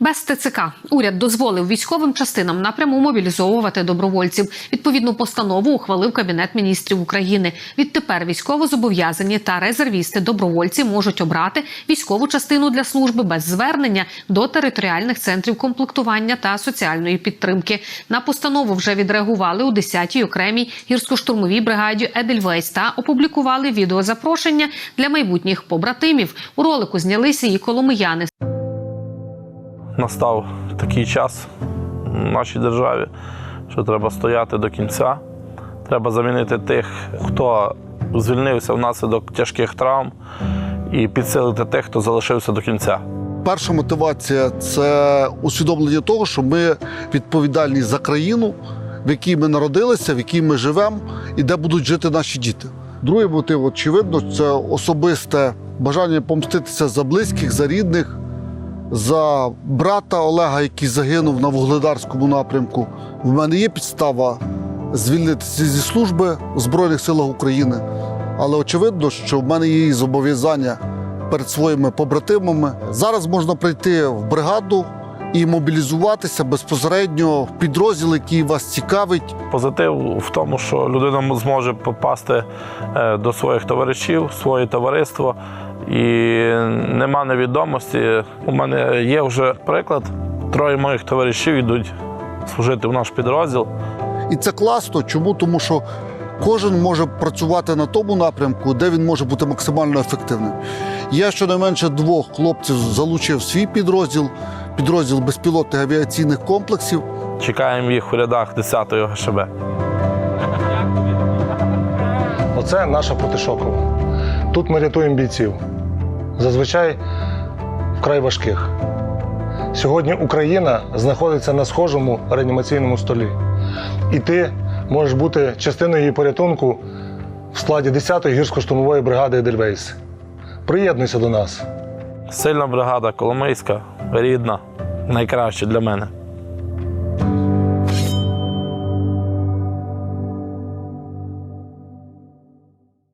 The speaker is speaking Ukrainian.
Без ТЦК уряд дозволив військовим частинам напряму мобілізовувати добровольців. Відповідну постанову ухвалив Кабінет міністрів України. Відтепер військовозобов'язані та резервісти добровольці можуть обрати військову частину для служби без звернення до територіальних центрів комплектування та соціальної підтримки. На постанову вже відреагували у 10-й окремій гірсько-штурмовій бригаді Едельвейс та опублікували відеозапрошення для майбутніх побратимів. У ролику знялися і коломияни. Настав такий час в нашій державі, що треба стояти до кінця. Треба замінити тих, хто звільнився внаслідок тяжких травм, і підсилити тих, хто залишився до кінця. Перша мотивація це усвідомлення того, що ми відповідальні за країну, в якій ми народилися, в якій ми живемо і де будуть жити наші діти. Другий мотив, очевидно, це особисте бажання помститися за близьких, за рідних, за брата Олега, який загинув на вугледарському напрямку. В мене є підстава звільнитися зі служби в Збройних силах України, але очевидно, що в мене є зобов'язання перед своїми побратимами. Зараз можна прийти в бригаду і мобілізуватися безпосередньо в підрозділ, який вас цікавить. Позитив в тому, що людина зможе попасти е, до своїх товаришів, своє товариство, і нема невідомості. У мене є вже приклад. Троє моїх товаришів йдуть служити в наш підрозділ. І це класно. Чому? Тому що кожен може працювати на тому напрямку, де він може бути максимально ефективним. Я щонайменше двох хлопців залучив в свій підрозділ, підрозділ безпілотних авіаційних комплексів. Чекаємо їх у рядах 10-ї ГШБ. Оце наша Потишокова. Тут ми рятуємо бійців. Зазвичай вкрай важких. Сьогодні Україна знаходиться на схожому реанімаційному столі. І ти можеш бути частиною її порятунку в складі 10-ї гірсько-штурмової бригади Едельвейс. Приєднуйся до нас. Сильна бригада Коломийська, рідна, найкраща для мене.